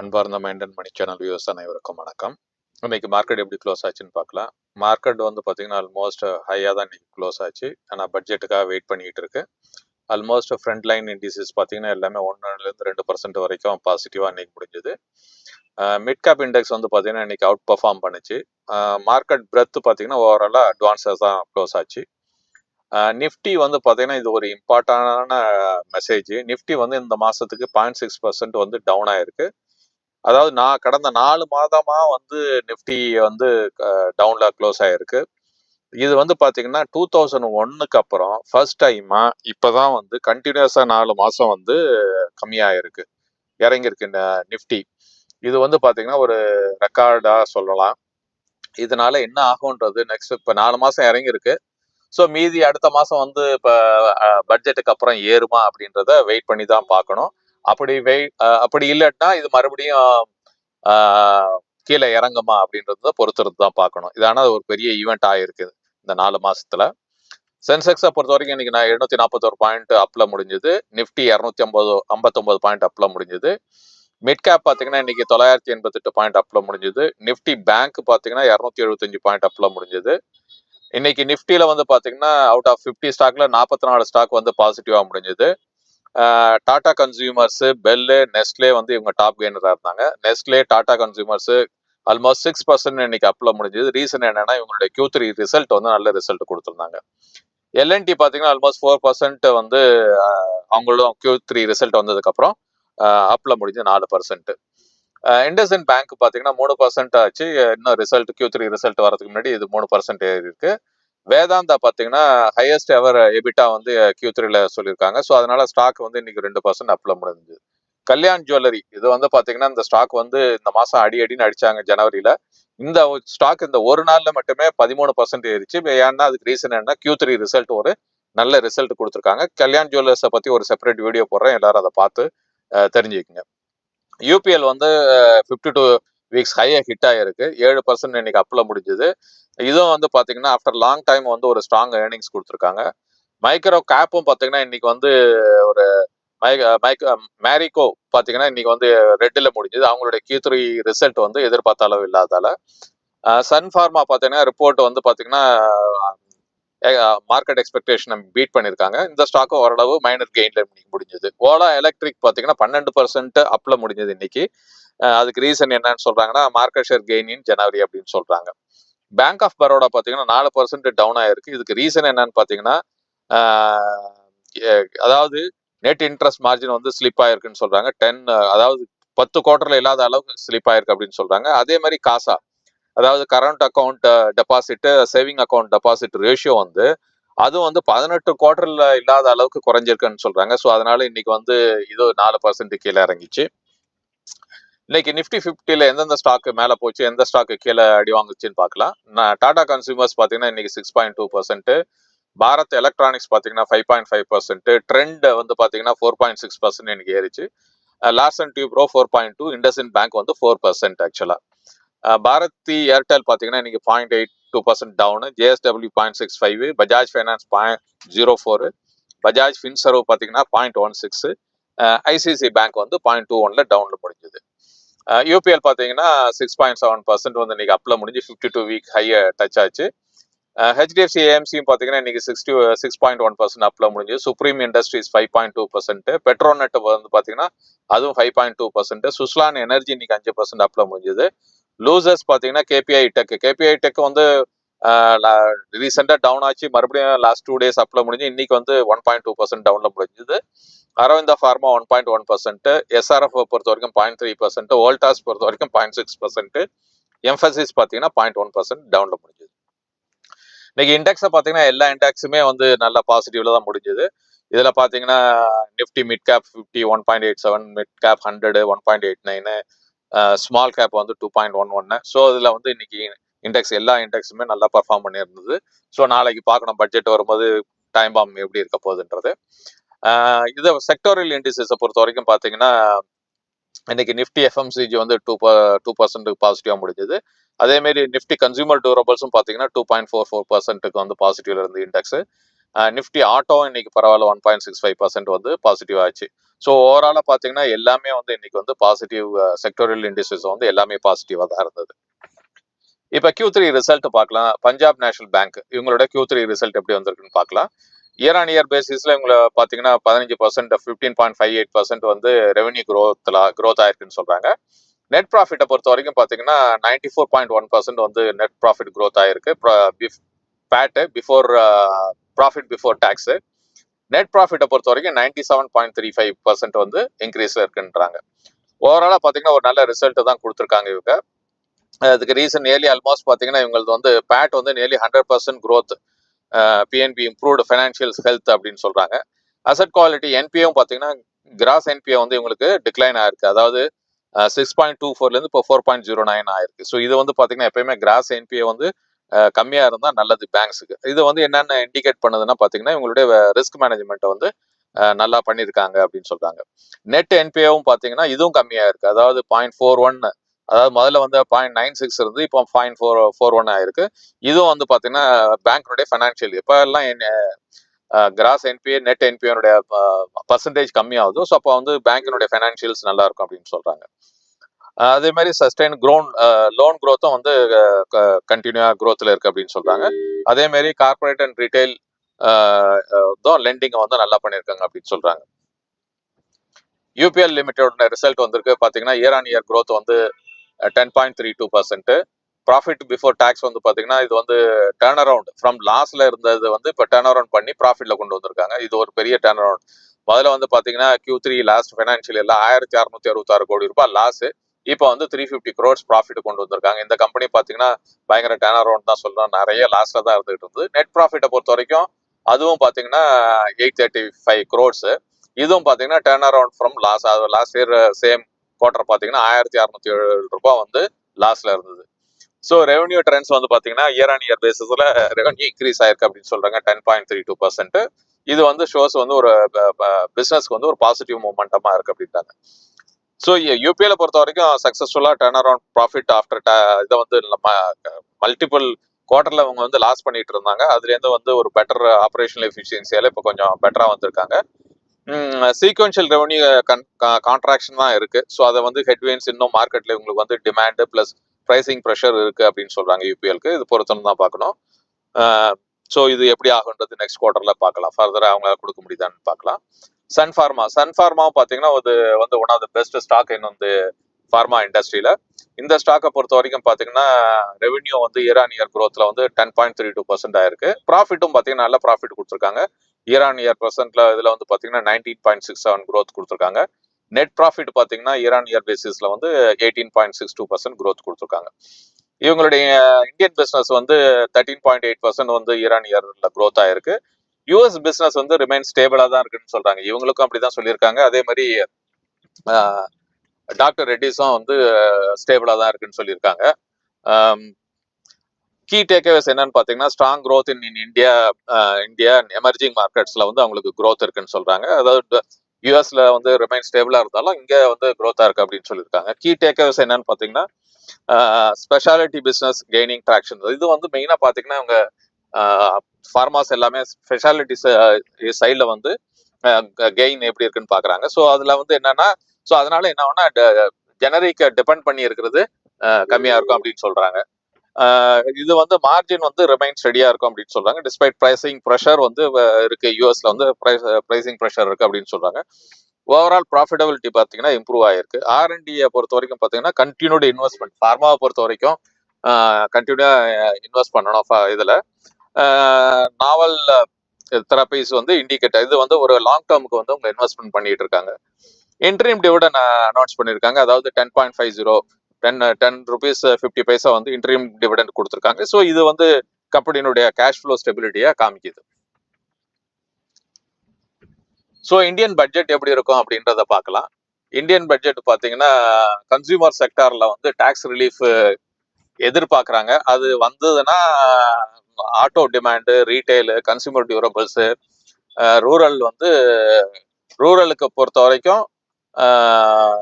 அன்பார்ந்த மைண்டன் மணி channel views அனைவருக்கும் வணக்கம். இன்னைக்கு மார்க்கெட் எப்படி க்ளோஸ் ஆச்சுன்னு பார்க்கலாம். மார்க்கெட் வந்து பார்த்தீங்கன்னா ஆல்மோஸ்ட் ஹையாக தான் இன்னைக்கு க்ளோஸ் ஆச்சு. ஆனால் பட்ஜெட்டுக்காக வெயிட் பண்ணிக்கிட்டு இருக்கு. ஆல்மோஸ்ட் ஃப்ரண்ட் லைன் இண்டிசஸ் பார்த்தீங்கன்னா எல்லாமே ஒன்றுலேருந்து ரெண்டு பர்சன்ட் வரைக்கும் பாசிட்டிவாக இன்னைக்கு முடிஞ்சது. மிட் கேப் இண்டெக்ஸ் வந்து பார்த்தீங்கன்னா இன்னைக்கு அவுட் பர்ஃபார்ம் பண்ணுச்சு மார்க்கெட் பிரெத் பார்த்தீங்கன்னா ஓவராலாக அட்வான்ஸாக தான் க்ளோஸ் ஆச்சு. நிஃப்டி வந்து பார்த்தீங்கன்னா இது ஒரு இம்பார்ட்டண்டான மெசேஜ் நிஃப்டி வந்து இந்த மாதத்துக்கு பாயிண்ட் சிக்ஸ் பர்சன்ட் வந்து டவுன் ஆயிருக்கு. அதாவது நான் கடந்த நாலு மாதமா வந்து நிஃப்டி வந்து டவுன்ல க்ளோஸ் ஆயிருக்கு. இது வந்து பாத்தீங்கன்னா டூ தௌசண்ட் ஒன்னுக்கு அப்புறம் ஃபர்ஸ்ட் டைமா இப்பதான் வந்து கண்டினியூஸா நாலு மாசம் வந்து கம்மியாயிருக்கு. இறங்கியிருக்கு நிஃப்டி. இது வந்து பாத்தீங்கன்னா ஒரு ரெக்கார்டா சொல்லலாம். இதனால என்ன ஆகும்ன்றது நெக்ஸ்ட் இப்ப நாலு மாசம் இறங்கியிருக்கு. ஸோ மீதி அடுத்த மாதம் வந்து இப்போ பட்ஜெட்டுக்கு அப்புறம் ஏறுமா அப்படின்றத வெயிட் பண்ணி தான் பார்க்கணும். அப்படி வெயிட் அப்படி இல்லைன்னா இது மறுபடியும் கீழே இறங்குமா அப்படின்றத பொறுத்திருந்து தான் பார்க்கணும். இதான ஒரு பெரிய ஈவெண்ட் ஆயிருக்கு இந்த நாலு மாசத்துல. சென்செக்ஸை பொறுத்த வரைக்கும் இன்னைக்கு நான் எழுநூத்தி நாற்பத்தோரு பாயிண்ட் அப்ல முடிஞ்சது. நிஃப்டி இரநூத்தி ஐம்பது ஐம்பத்தொன்பது பாயிண்ட் அப்ல முடிஞ்சது. மிட் கேப் பார்த்தீங்கன்னா இன்னைக்கு தொள்ளாயிரத்தி எண்பத்தெட்டு பாயிண்ட் அப்ல முடிஞ்சது. நிஃப்டி பேங்க் பார்த்தீங்கன்னா இரநூத்தி எழுபத்தஞ்சு பாயிண்ட் அப்ல முடிஞ்சது. இன்னைக்கு நிஃப்டியில வந்து பார்த்தீங்கன்னா அவுட் ஆஃப் ஃபிஃப்டி ஸ்டாக்ல நாற்பத்தி நாலு ஸ்டாக் வந்து பாசிட்டிவாக முடிஞ்சது. டாடா கன்சியூமர்ஸு பெல்லு நெஸ்ட்லே வந்து இவங்க டாப் கெய்னராக இருந்தாங்க. Nestle Tata consumers almost six percent இன்னைக்கு அப்ல முடிஞ்சது. ரீசன் என்னன்னா இவங்களுடைய கியூ த்ரீ ரிசல்ட் வந்து நல்ல ரிசல்ட் கொடுத்துருந்தாங்க. எல்என்டி பார்த்தீங்கன்னா ஆல்மோஸ்ட் ஃபோர் பர்சன்ட் வந்து அவங்களும் கியூ த்ரீ ரிசல்ட் வந்ததுக்கப்புறம் அப்ல முடிஞ்சு நாலு பர்சன்ட் இண்டஸ்இன் பேங்க் பார்த்தீங்கன்னா மூணு பர்சன்ட் ஆச்சு. இன்னும் ரிசல்ட் கியூ த்ரீ ரிசல்ட் வரதுக்கு முன்னாடி இது மூணு பர்சன்ட் ஏறி இருக்கு வேதாந்தா பார்த்தீங்கன்னா ஹையஸ்ட் எவர் எபிட்டா வந்து கியூ த்ரீல சொல்லியிருக்காங்க. ஸோ அதனால ஸ்டாக் வந்து இன்னைக்கு ரெண்டு பர்சன்ட் அப்ல முடிஞ்சது. கல்யாண் ஜுவல்லரி இது வந்து பார்த்தீங்கன்னா இந்த ஸ்டாக் வந்து இந்த மாதம் அடி அடின்னு அடிச்சாங்க ஜனவரியில இந்த ஸ்டாக் இந்த ஒரு நாளில் மட்டுமே பதிமூணு பர்சன்ட் ஏறிச்சு. ஏன்னா அதுக்கு ரீசன் என்ன கியூ த்ரீ ரிசல்ட் ஒரு நல்ல ரிசல்ட் கொடுத்துருக்காங்க. கல்யாண் ஜுவல்லர்ஸை பற்றி ஒரு செப்பரேட் வீடியோ போடுறேன். எல்லாரும் அதை பார்த்து தெரிஞ்சுக்கங்க. யூபிஎல் வந்து ஃபிஃப்டி டூ வீக்ஸ் ஹையாக ஹிட் ஆகிருக்கு ஏழு பர்சன்ட் இன்னைக்கு அப்பில் முடிஞ்சது. இதுவும் வந்து பார்த்தீங்கன்னா ஆஃப்டர் லாங் டைம் வந்து ஒரு ஸ்ட்ராங் ஏர்னிங்ஸ் கொடுத்துருக்காங்க. மைக்ரோ கேப்பும் பார்த்தீங்கன்னா இன்னைக்கு வந்து ஒரு மைக் மேரிகோ uh, uh, பார்த்தீங்கன்னா இன்னைக்கு வந்து ரெட்டில் முடிஞ்சது. அவங்களுடைய கியூ த்ரீ ரிசல்ட் வந்து எதிர்பார்த்த அளவு இல்லாதால. சன் ஃபார்மா பார்த்தீங்கன்னா ரிப்போர்ட் வந்து பார்த்தீங்கன்னா மார்க்கெட் எக்ஸ்பெக்டேஷன் பீட் பண்ணியிருக்காங்க இந்த ஸ்டாக்கும் ஓரளவு மைனர் கெயின்ல முடிஞ்சது. ஓலா எலக்ட்ரிக் பார்த்தீங்கன்னா பன்னெண்டு பர்சன்ட் அப்ல முடிஞ்சது இன்னைக்கு. அதுக்கு ரீசன் என்னன்னு சொல்றாங்கன்னா market share gain in January அப்படின்னு சொல்றாங்க. பேங்க் ஆஃப் பரோடா பார்த்தீங்கன்னா நாலு பர்சன்ட் டவுன் ஆயிருக்கு. இதுக்கு ரீசன் என்னன்னு பார்த்தீங்கன்னா அதாவது நெட் இன்ட்ரெஸ்ட் மார்ஜின் வந்து ஸ்லிப் ஆயிருக்குன்னு சொல்றாங்க. டென் அதாவது பத்து குவார்டர்ல இல்லாத அளவுக்கு ஸ்லிப் ஆயிருக்கு அப்படின்னு சொல்றாங்க. அதே மாதிரி காசா அதாவது current account deposit saving account deposit ratio வந்து அதுவும் வந்து பதினெட்டு குவார்டர்ல இல்லாத அளவுக்கு குறைஞ்சிருக்குன்னு சொல்றாங்க. ஸோ அதனால இன்னைக்கு வந்து இது நாலு பர்சன்ட் கீழே இறங்கிச்சு. இன்னைக்கு நிஃப்டி ஃபிஃப்டியில் எந்தெந்த ஸ்டாக் மேலே போச்சு எந்த ஸ்டாக்கு கீழே அடி வாங்குச்சுன்னு பார்க்கலாம். நான் டாடா கன்சூமர்ஸ் பார்த்தீங்கன்னா இன்னைக்கு six point two percent Bharat electronics பார்த்தீங்கன்னா five point five percent Trent வந்து பார்த்தீங்கன்னா ஃபோர் பாயிண்ட் சிக்ஸ் பர்சன்ட் இன்னைக்கு ஏறிச்சு. Larsen Toubro four point two IndusInd bank வந்து ஃபோர் பர்சன்ட் ஆக்சுவலாக பாரதி ஏர்டெல் பார்த்தீங்கன்னா இன்னைக்கு point eight two percent down JSW point six five Bajaj finance point zero four Bajaj Finserv பார்த்தீங்கன்னா point one six ICICI bank வந்து point two ஒன்ல டவுன்ல முடிஞ்சது. UPL பார்த்தீங்கன்னா சிக்ஸ் பாயிண்ட் செவன் பர்சன்ட் வந்து இன்னைக்கு அப்ல முடிஞ்சு ஃபிஃப்டி டூ வீக் ஹைய டச் ஆச்சு ஹெச்டிஎஃப்சி ஏஎம்சியும் பார்த்தீங்கன்னா இன்னைக்கு sixty six point one percent அப்ல முடிஞ்சு Supreme Industries five point two percent Petronet வந்து பார்த்தீங்கன்னா அதுவும் five point two percent Suzlon energy இன்னைக்கு அஞ்சு பர்சன்ட் அப்ல முடிஞ்சது. லூசர்ஸ் பார்த்தீங்கன்னா கேபிஐ டெக் கேபிஐ டெக் வந்து ரீசெண்டாக டவுன் ஆச்சு. மறுபடியும் லாஸ்ட் டூ டேஸ் அப்ல முடிஞ்சு இன்னைக்கு வந்து ஒன் பாயிண்ட் டூ பர்சன்ட் டவுன்ல முடிஞ்சது. Aurobindo pharma one point one percent SRF பொறுத்த வரைக்கும் பாயிண்ட் த்ரீ பர்சன்ட் ஓல்டாஸ் பொறுத்த வரைக்கும் பாயிண்ட் சிக்ஸ் பர்சன்ட் எம்ஃபசிஸ் பார்த்தீங்கன்னா பாயிண்ட் ஒன் பர்சன்ட் டவுன்ல முடிஞ்சது. இன்னைக்கு இண்டெக்ஸை பார்த்தீங்கன்னா எல்லா இண்டெக்ஸுமே வந்து நல்ல பாசிட்டிவ்ல தான் முடிஞ்சது. இதில் பார்த்தீங்கன்னா Nifty mid cap fifty one point eight seven mid cap hundred one point eight nine small cap வந்து டூ பாயிண்ட் ஒன் ஒன்னு ஸோ இதில் வந்து இன்னைக்கு இண்டெக்ஸ் எல்லா இண்டெக்ஸுமே நல்லா பர்ஃபார்ம் பண்ணியிருந்தது. ஸோ நாளைக்கு பார்க்கணும் பட்ஜெட் வரும்போது டைம் பாம் எப்படி இருக்க போகுதுன்றது. இது செக்டோரியல் இண்டிசஸை பொறுத்த வரைக்கும் பார்த்தீங்கன்னா இன்னைக்கு நிஃப்டி எஃப்எம்சிஜி வந்து டூ டூ பர்சன்ட்டுக்கு பாசிட்டிவாக முடிஞ்சது. அதேமாரி நிஃப்டி கன்சூமர் டூரபிள்ஸும் பார்த்தீங்கன்னா டூ பாயிண்ட் ஃபோர் ஃபோர் பர்சன்ட்டுக்கு வந்து பாசிட்டிவ்ல இருந்து இண்டெக்ஸ் நிஃப்டி ஆட்டோ இன்னைக்கு பரவாயில்ல one point six five percent வந்து பாசிட்டிவ் ஆச்சு. ஸோ ஓவராலாக பார்த்தீங்கன்னா எல்லாமே வந்து இன்னைக்கு வந்து பாசிட்டிவ் செக்டோரியல் இண்டஸ்ட்ரீஸ் வந்து எல்லாமே பாசிட்டிவாக தான் இருந்தது. இப்போ கியூ த்ரீ ரிசல்ட் பார்க்கலாம். பஞ்சாப் நேஷனல் பேங்க் இவங்களோட கியூ த்ரீ ரிசல்ட் எப்படி வந்திருக்குன்னு பார்க்கலாம். இயர் ஆன் இயர் பேசிஸ்ல இவங்களை பார்த்தீங்கன்னா பதினஞ்சு percent fifteen point five eight percent வந்து ரெவன்யூ க்ரோத்ல க்ரோத் ஆயிருக்குன்னு சொல்றாங்க. நெட் ப்ராஃபிட்டை பொறுத்த வரைக்கும் பார்த்தீங்கன்னா ninety four point one percent வந்து நெட் ப்ராஃபிட் க்ரோத் ஆயிருக்கு. PAT before profit before tax net ப்ராஃபிட்டை பொறுத்த வரைக்கும் ninety seven point three five percent வந்து இன்க்ரீஸ்ல இருக்குன்றாங்க. ஓவராலாக பார்த்தீங்கன்னா ஒரு நல்ல ரிசல்ட் தான் கொடுத்துருக்காங்க இவங்க. அதுக்கு ரீசன் நியர்லி ஆல்மோஸ்ட் பார்த்தீங்கன்னா இவங்களது வந்து பேட் வந்து nearly hundred percent growth PNB improved financial health அப்படின்னு சொல்கிறாங்க அசட் குவாலிட்டி என்பிஏவும் பார்த்தீங்கன்னா கிராஸ் என்பிஏ வந்து இவங்களுக்கு டிக்ளைன் ஆயிருக்கு. அதாவது சிக்ஸ் பாயிண்ட் டூ ஃபோர்லேருந்து இப்போ ஃபோர் பாயிண்ட் ஜீரோ நைன் ஆயிருக்கு. ஸோ இது வந்து பார்த்தீங்கன்னா எப்பயுமே கிராஸ் என்பிஏ வந்து கம்மியாக இருந்தால் நல்லது பேங்க்ஸுக்கு இது வந்து என்னென்ன இண்டிகேட் பண்ணுதுன்னா பார்த்தீங்கன்னா இவங்களுடைய ரிஸ்க் மேனேஜ்மெண்ட்டை வந்து நல்லா பண்ணியிருக்காங்க அப்படின்னு சொல்கிறாங்க நெட் என்பிஏவும் பார்த்தீங்கன்னா இதுவும் கம்மியாக இருக்கு. அதாவது பாயிண்ட் ஃபோர் ஒன் அதாவது முதல்ல வந்து பாயிண்ட் நைன் சிக்ஸ் இருந்து இப்போ பாயிண்ட் ஃபோர் ஃபோர் ஒன் ஆயிருக்கு. இதுவும் வந்து பார்த்தீங்கன்னா பேங்க்னுடைய ஃபைனான்சியல் இப்போ எல்லாம் கிராஸ் என்பிஏ நெட் என்பிஏனுடைய பர்சன்டேஜ் கம்மியாகுது. ஸோ அப்போ வந்து பேங்கினுடைய ஃபைனான்ஷியல்ஸ் நல்லா இருக்கும் அப்படின்னு சொல்றாங்க. அதே மாதிரி சஸ்டைன் க்ரோன் லோன் க்ரோத்தும் வந்து கண்டினியூவாக க்ரோத்தில் இருக்கு அப்படின்னு சொல்றாங்க. அதே மாதிரி கார்பரேட் அண்ட் ரீட்டைல் தான் லெண்டிங்கை வந்து நல்லா பண்ணியிருக்காங்க அப்படின்னு சொல்றாங்க. யூபிஎல் லிமிட்டோட ரிசல்ட் வந்திருக்கு. பார்த்தீங்கன்னா இயர் ஆன் இயர் க்ரோத் வந்து ten point three two percent profit before tax வந்து பார்த்தீங்கன்னா இது வந்து டேர்ன் அரவுண்ட் ஃப்ரம் லாஸில் இருந்தது வந்து இப்போ டேர்ன் அரவுண்ட் பண்ணி ப்ராஃபிட்ல கொண்டு வந்திருக்காங்க. இது ஒரு பெரிய டேர்ன் அரவுண்ட் முதல்ல வந்து பார்த்தீங்கன்னா கியூ த்ரீ லாஸ்ட் ஃபைனான்ஷியல் எல்லாம் ஆயிரத்தி அறுநூத்தி அறுபத்தாறு கோடி ரூபாய் லாஸ் இப்போ வந்து த்ரீ ஃபிஃப்டி க்ரோர்ஸ் ப்ராஃபிட் கொண்டு வந்திருக்காங்க. இந்த கம்பெனி பார்த்தீங்கன்னா பயங்கர டேர்ன் அரவுண்ட் தான் சொல்றோம் நிறைய லாஸில் தான் இருந்துகிட்டு இருந்தது. நெட் ப்ராஃபிட்டை பொறுத்த வரைக்கும் அதுவும் பார்த்தீங்கன்னா எயிட் தேர்ட்டி ஃபைவ் க்ரோர்ஸ் இதுவும் பார்த்தீங்கன்னா டேர்ன் அரவுண்ட் ஃப்ரம் லாஸ் அது லாஸ்ட் இயர் சேம் குவார்டர் பார்த்தீங்கன்னா ஆயிரத்தி அறுநூத்தி ஏழு ரூபாய் வந்து லாஸ்ல இருந்தது. ஸோ ரெவன்யூ ட்ரெண்ட்ஸ் வந்து பார்த்தீங்கன்னா இயர் ஆன் இயர் பேசிஸில் ரெவன்யூ இன்க்ரீஸ் ஆயிருக்கு அப்படின்னு சொல்றாங்க ten point three two percent இது வந்து ஷோஸ் வந்து ஒரு பிசினஸ்க்கு வந்து ஒரு பாசிட்டிவ் மூமெண்டமா இருக்கு அப்படின்ட்டாங்க ஸோ யூபிஎல பொறுத்த வரைக்கும் சக்ஸஸ்ஃபுல்லாக டர்ன் அரவுண்ட் ப்ராஃபிட் ஆஃப்டர் இதை வந்து மல்டிபிள் குவார்டர்ல அவங்க வந்து லாஸ் பண்ணிட்டு இருந்தாங்க. அதுலேருந்து வந்து ஒரு பெட்டர் ஆப்ரேஷனல் எஃபிஷியன்சியால இப்போ கொஞ்சம் பெட்டரா வந்திருக்காங்க. சீக்வன்ஷியல் ரெவன்யூ கான்ட்ராக்ஷன் தான் இருக்கு. ஸோ அதை வந்து ஹெட்வின்ஸ் இன்னும் மார்க்கெட்ல உங்களுக்கு வந்து டிமாண்டு பிளஸ் ப்ரைசிங் ப்ரெஷர் இருக்கு அப்படின்னு சொல்றாங்க யூபிஎல்க்கு இது பொறுத்தணும் தான் பார்க்கணும். ஸோ இது எப்படி ஆகுன்றது நெக்ஸ்ட் குவார்டர்ல பார்க்கலாம். ஃபர்தராக அவங்களால கொடுக்க முடியுதான்னு பார்க்கலாம். சன் ஃபார்மா சன் ஃபார்மாவும் பார்த்தீங்கன்னா அது வந்து one of the best stock in வந்து ஃபார்மா இண்டஸ்ட்ரியில இந்த ஸ்டாக்கை பொறுத்த வரைக்கும் பார்த்தீங்கன்னா ரெவென்யூ வந்து இயர் ஆன் இயர் growthல வந்து ten point three two percent ஆயிருக்கு. ப்ராஃபிட்டும் பார்த்தீங்கன்னா நல்ல ப்ராஃபிட் கொடுத்துருக்காங்க. இயர் ஆன் இயர் ப்ரெசென்ட்ல இதுல வந்து பார்த்தீங்கன்னா nineteen point six seven growth கொடுத்துருக்காங்க. நெட் ப்ராஃபிட் பார்த்தீங்கன்னா இயர் ஆன் இயர் பேசிஸ்ல வந்து eighteen point six two percent growth கொடுத்துருக்காங்க. இவங்களுடைய இந்தியன் பிசினஸ் வந்து தேர்ட்டீன் பாயிண்ட் எயிட் பர்சன்ட் வந்து இயர் ஆன் இயர்ல க்ரோத் ஆயிருக்கு. யூஎஸ் பிசினஸ் வந்து ரிமைன் ஸ்டேபிளா தான் இருக்குன்னு சொல்றாங்க. இவங்களுக்கும் அப்படிதான் சொல்லியிருக்காங்க. அதே மாதிரி டாக்டர் ரெட்டிஸும் வந்து ஸ்டேபிளா தான் இருக்குன்னு சொல்லியிருக்காங்க. கீ டேக்அவேஸ் என்னன்னு பாத்தீங்கன்னா strong growth in in India India emerging மார்க்கெட்ஸ்ல வந்து அவங்களுக்கு க்ரோத் இருக்குன்னு சொல்றாங்க. அதாவது யூஎஸ்ல வந்து ரிமைன் ஸ்டேபிளா இருந்தாலும் இங்க வந்து க்ரோத்தாக இருக்கு அப்படின்னு சொல்லியிருக்காங்க. கீ டேக்அவேஸ் என்னன்னு பாத்தீங்கன்னா ஸ்பெஷாலிட்டி பிசினஸ் கெய்னிங் ட்ராக்ஷன் இது வந்து மெயினா பாத்தீங்கன்னா அவங்க ஃபார்மாஸ் uh, எல்லாமே ஸ்பெஷாலிட்டி சைட்ல uh, வந்து uh, கெயின் எப்படி இருக்குன்னு பாக்குறாங்க ஸோ அதுல வந்து என்னன்னா ஸோ அதனால என்ன ஆகும்னா ஜெனரிக்க டிபெண்ட் பண்ணி இருக்கிறது கம்மியா இருக்கும் அப்படின்னு சொல்றாங்க. இது வந்து மார்ஜின் வந்து ரிமைன் ஸ்டடியா இருக்கும் அப்படின்னு சொல்றாங்க. டிஸ்பைட் ப்ரைசிங் ப்ரெஷர் வந்து இருக்கு. யூஎஸ்ல வந்து ப்ரைசிங் ப்ரெஷர் இருக்கு அப்படின்னு சொல்றாங்க. ஓவரால் ப்ராஃபிட்டபிலிட்டி பார்த்தீங்கன்னா இம்ப்ரூவ் ஆயிருக்கு. ஆர்என்டியை பொறுத்த வரைக்கும் பார்த்தீங்கன்னா கண்டினியூடு இன்வெஸ்ட்மெண்ட் ஃபார்மாவை பொறுத்த வரைக்கும் கண்டினியூடா இன்வெஸ்ட் பண்ணணும் இதில். நாவல் தெரப்பீஸ் வந்து இண்டிகேட்டர் இது வந்து ஒரு லாங் டேர்முக்கு வந்து அவங்க இன்வெஸ்ட்மெண்ட் பண்ணிட்டு இருக்காங்க. இன்ட்ரீம் டிவிடன் அனௌன்ஸ் பண்ணியிருக்காங்க அதாவது ten point five zero ten ten rupees fifty paisa வந்து இன்ட்ரீம் டிவிடெண்ட் கொடுத்துருக்காங்க. ஸோ இது வந்து கம்பெனியினுடைய கேஷ் ஃப்ளோ ஸ்டெபிலிட்டியை காமிக்குது. ஸோ இந்தியன் பட்ஜெட் எப்படி இருக்கும் அப்படின்றத பார்க்கலாம். இந்தியன் பட்ஜெட் பார்த்தீங்கன்னா கன்சியூமர் செக்டாரில் வந்து டேக்ஸ் ரிலீஃப் uh, எதிர்பார்க்குறாங்க. அது வந்ததுன்னா auto demand retail consumer durables rural வந்து ரூரலுக்கு பொறுத்த வரைக்கும் uh,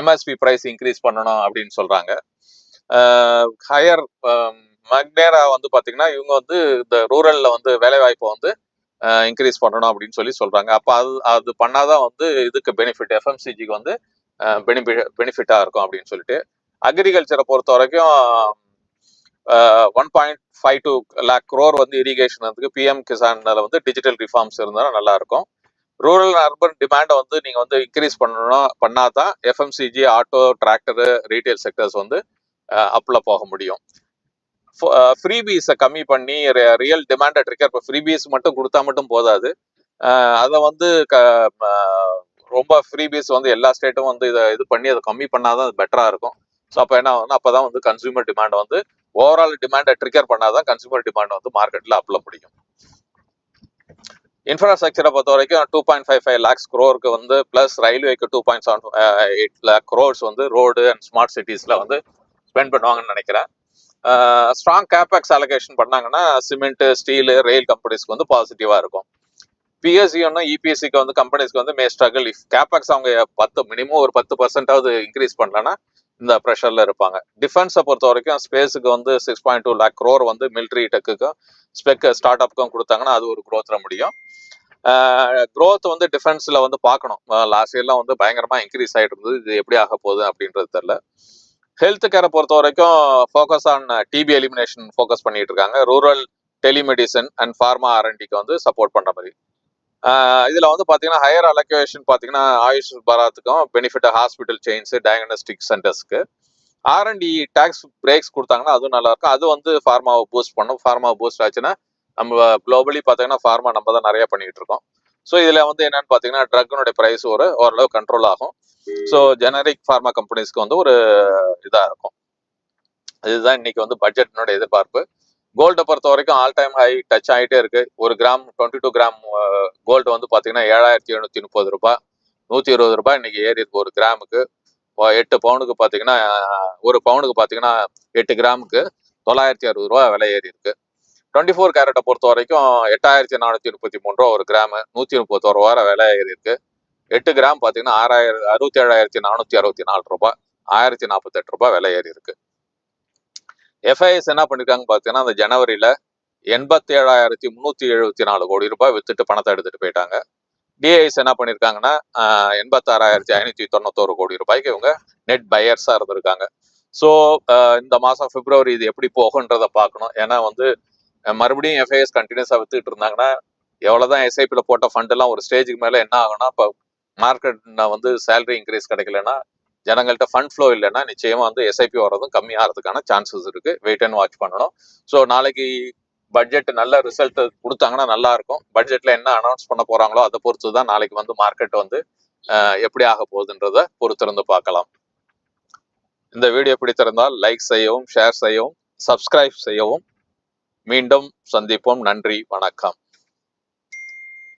எம்எஸ்பி ப்ரைஸ் இன்க்ரீஸ் பண்ணணும் அப்படின்னு சொல்றாங்க. ஹையர் மக்னேரா வந்து பாத்தீங்கன்னா இவங்க வந்து இந்த ரூரல்ல வந்து வேலைவாய்ப்பை வந்து இன்க்ரீஸ் பண்ணணும் அப்படின்னு சொல்லி சொல்றாங்க. அப்போ அது அது பண்ணாதான் வந்து இதுக்கு பெனிஃபிட் எஃப்எம்சிஜிக்கு வந்து பெனிஃபிட் பெனிஃபிட்டாக இருக்கும் அப்படின்னு சொல்லிட்டு. அக்ரிகல்ச்சரை பொறுத்த வரைக்கும் one point five two lakh crore வந்து இரிகேஷன் வந்து பிஎம் கிசான்ல வந்து டிஜிட்டல் ரிஃபார்ம்ஸ் இருந்தால் நல்லா இருக்கும். ரூரல் அர்பன் டிமாண்டை வந்து நீங்கள் வந்து இன்க்ரீஸ் பண்ணணும் பண்ணாதான் FMCG auto tractor retail sectors வந்து அப்பில் போக முடியும். ஃப்ரீபீஸை கம்மி பண்ணி ரியல் டிமாண்டை ட்ரிக்கர் இப்போ ஃப்ரீபீஸ் மட்டும் கொடுத்தா மட்டும் போதாது. அதை வந்து க ரொம்ப ஃப்ரீபீஸ் வந்து எல்லா ஸ்டேட்டும் வந்து இதை இது பண்ணி அதை கம்மி பண்ணாதான் அது பெட்டராக இருக்கும். ஸோ அப்போ என்ன ஆகும்னா அப்போ தான் வந்து கன்சியூமர் டிமாண்ட் வந்து ஓவரால் டிமாண்டை ட்ரிகர் பண்ணாதான் கன்சியூமர் டிமாண்ட் வந்து மார்க்கெட்டில் அப்ல முடியும். இன்ஃப்ராஸ்ட்ரக்சரை பொறுத்த வரைக்கும் two point five five lakhs குரோருக்கு வந்து plus ரயில்வேக்கு two point seven eight lakh crores வந்து ரோடு அண்ட் ஸ்மார்ட் சிட்டிஸில் வந்து ஸ்பெண்ட் பண்ணுவாங்கன்னு நினைக்கிறேன். ஸ்ட்ராங் கேபேக்ஸ் அலோகேஷன் பண்ணாங்கன்னா சிமெண்ட் ஸ்டீலு ரயில் கம்பெனிஸ்க்கு வந்து பாசிட்டிவாக இருக்கும். பிஎஸ்சி ஒன்றும் இபிஎஸ்சிக்கு வந்து கம்பெனிஸ்க்கு வந்து மே ஸ்ட்ரகிள் இஃப் கேபேக்ஸ் அவங்க பத்து மினிமம் ஒரு பத்து பர்சன்டாவது இன்க்ரீஸ் பண்ணலன்னா இந்த ப்ரெஷரில் இருப்பாங்க. டிஃபென்ஸை பொறுத்த வரைக்கும் ஸ்பேஸுக்கு வந்து six point two lakh crore வந்து மிலிட்ரி டெக்குக்கும் ஸ்பெக் ஸ்டார்ட் அப்புக்கும் கொடுத்தாங்கன்னா அது ஒரு க்ரோத்தில் முடியும். க்ரோத் வந்து டிஃபென்ஸில் வந்து பார்க்கணும். லாஸ்ட் இயர்லாம் வந்து பயங்கரமாக இன்க்ரீஸ் ஆகிட்டு இருந்தது. இது எப்படி ஆக போகுது அப்படின்றது தெரில ஹெல்த் கேரை பொறுத்த வரைக்கும் focus on TB elimination focus பண்ணிட்டு இருக்காங்க. ரூரல் டெலிமெடிசன் அண்ட் ஃபார்மா ஆர்என்டிக்கு வந்து சப்போர்ட் பண்ணுற மாதிரி. இதில் வந்து பார்த்தீங்கன்னா ஹையர் அலோகேஷன் பார்த்தீங்கன்னா ஆயுஷ் பாராத்துக்கும் benefit hospital chains diagnostic சென்டர்ஸ்க்கு R and D tax breaks கொடுத்தாங்கன்னா அதுவும் நல்லா இருக்கும். அது வந்து ஃபார்மாவை பூஸ்ட் பண்ணும். ஃபார்மா பூஸ்ட் ஆச்சுன்னா நம்ம குளோபலி பார்த்தீங்கன்னா ஃபார்மா நம்ம தான் நிறைய பண்ணிட்டு இருக்கோம். ஸோ இதில் வந்து என்னன்னு பார்த்தீங்கன்னா ட்ரக்னுடைய ப்ரைஸ் ஒரு ஓரளவு கண்ட்ரோல் ஆகும். ஸோ ஜெனரிக் ஃபார்மா கம்பெனிஸ்க்கு வந்து ஒரு இதாக இருக்கும். இதுதான் இன்னைக்கு வந்து பட்ஜெட்னுடைய எதிர்பார்ப்பு. கோல்டை பொறுத்த வரைக்கும் ஆல் டைம் ஹை டச் ஆகிட்டே இருக்கு. ஒரு gram twenty two gram gold வந்து பார்த்தீங்கன்னா ஏழாயிரத்தி எழுநூத்தி முப்பது ரூபாய். நூற்றி இருபது ரூபாய் இன்னைக்கு ஏறி இருக்கு ஒரு கிராமுக்கு எட்டு பவுனுக்கு பார்த்தீங்கன்னா ஒரு பவுனுக்கு பார்த்தீங்கன்னா எட்டு கிராமுக்கு தொள்ளாயிரத்தி அறுபது ரூபா விலை ஏறி இருக்கு டுவெண்ட்டி ஃபோர் கேரட்டை பொறுத்த வரைக்கும் எட்டாயிரத்தி நானூற்றி முப்பத்தி மூணு ரூபா ஒரு கிராமு நூற்றி முப்பத்தோரு ரூபா விலை ஏறி இருக்கு எட்டு கிராம் பார்த்தீங்கன்னா ஆறாயிரம் அறுபத்தி ஏழாயிரத்தி நானூற்றி அறுபத்தி நாலு ரூபாய். ஆயிரத்தி நாற்பத்தெட்டு ரூபாய் விலை ஏறி இருக்கு எஃப்ஐஎஸ் என்ன பண்ணிருக்காங்க பார்த்தீங்கன்னா அந்த ஜனவரியில எண்பத்தி ஏழாயிரத்தி முந்நூற்றி எழுபத்தி நாலு கோடி ரூபாய் வித்துட்டு பணத்தை எடுத்துட்டு போயிட்டாங்க. டிஐஎஸ் என்ன பண்ணிருக்காங்கன்னா எண்பத்தாறாயிரத்தி ஐநூத்தி தொண்ணூத்தோரு கோடி ரூபாய்க்கு இவங்க நெட் பையர்ஸா இருந்திருக்காங்க. ஸோ இந்த மாசம் பிப்ரவரி இது எப்படி போகுன்றத பார்க்கணும். ஏன்னா வந்து மறுபடியும் எஃப்ஐஎஸ் கண்டினியூஸா வித்துட்டு இருந்தாங்கன்னா எவ்வளவுதான் எஸ்ஐபியில் போட்ட ஃபண்ட் எல்லாம் ஒரு ஸ்டேஜுக்கு மேல என்ன ஆகும்னா இப்போ மார்க்கெட் வந்து சேலரி இன்க்ரீஸ் கிடைக்கலன்னா ஜனங்கள்ட்ட ஃபண்ட் ஃப்ளோ இல்லைன்னா நிச்சயமா வந்து எஸ்ஐபி வரதும் கம்மி ஆகிறதுக்கான சான்சஸ் இருக்கு. வெயிட் அண்ட் வாட்ச் பண்ணணும். ஸோ நாளைக்கு பட்ஜெட் நல்ல ரிசல்ட் கொடுத்தாங்கன்னா நல்லா இருக்கும். பட்ஜெட்ல என்ன அனௌன்ஸ் பண்ண போறாங்களோ அதை பொறுத்து தான் நாளைக்கு வந்து மார்க்கெட் வந்து எப்படி ஆக போகுதுன்றத பொறுத்திருந்து பார்க்கலாம். இந்த வீடியோ பிடித்திருந்தால் லைக் செய்யவும் ஷேர் செய்யவும் சப்ஸ்கிரைப் செய்யவும். மீண்டும் சந்திப்போம். நன்றி. வணக்கம்.